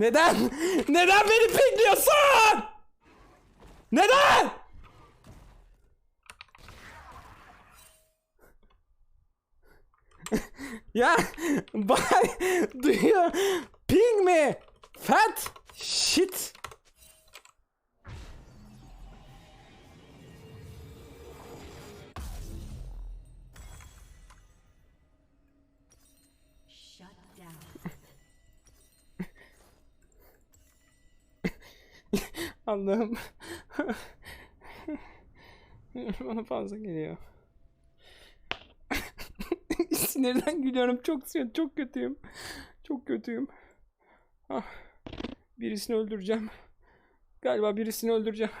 Neden? Neden beni pikliyorsun? Neden? ya bak duyuyor. Ping mi? Fat shit. Allah'ım. Bana fazla geliyor. Sinirden gülüyorum. Çok çok kötüyüm. Çok kötüyüm. Ah, birisini öldüreceğim. Galiba birisini öldüreceğim.